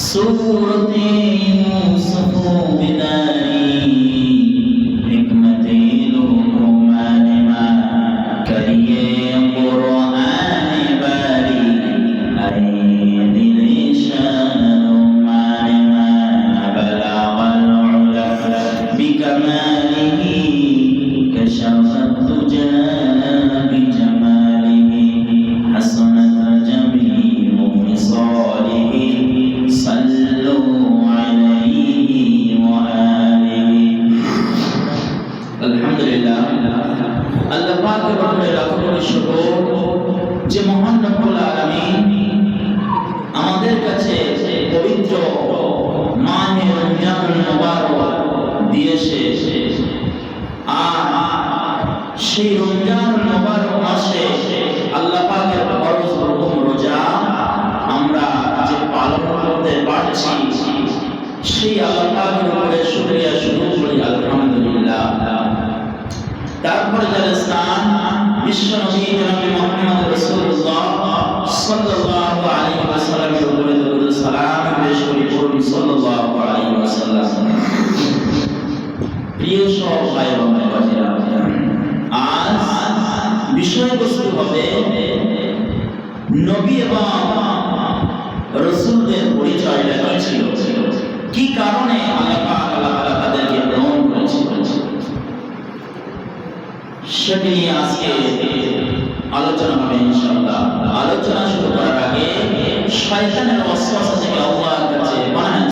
صورت یوسف بنائی দিয়ে সে আর সেই রমজান মোবারক মাসে আল্লাহ পাকের ফরজ রকম রোজা আমরা যে পালন করতে পারছি, সেই আল্লাহ পাকের উপরে শুক্রিয়া শুরু করি, আলহামদুলিল্লাহ। তারপরে যারা স্নান বিশ্ব নবী নবী এবং রসুলদের পরিচয় লেখা ছিল। কি কারণে তাদেরকে গ্রহণ করেছিল সেটি নিয়ে আজকে আলোচনা হবে ইনশাআল্লাহ। আলোচনা শুরু করার আগে শয়তানের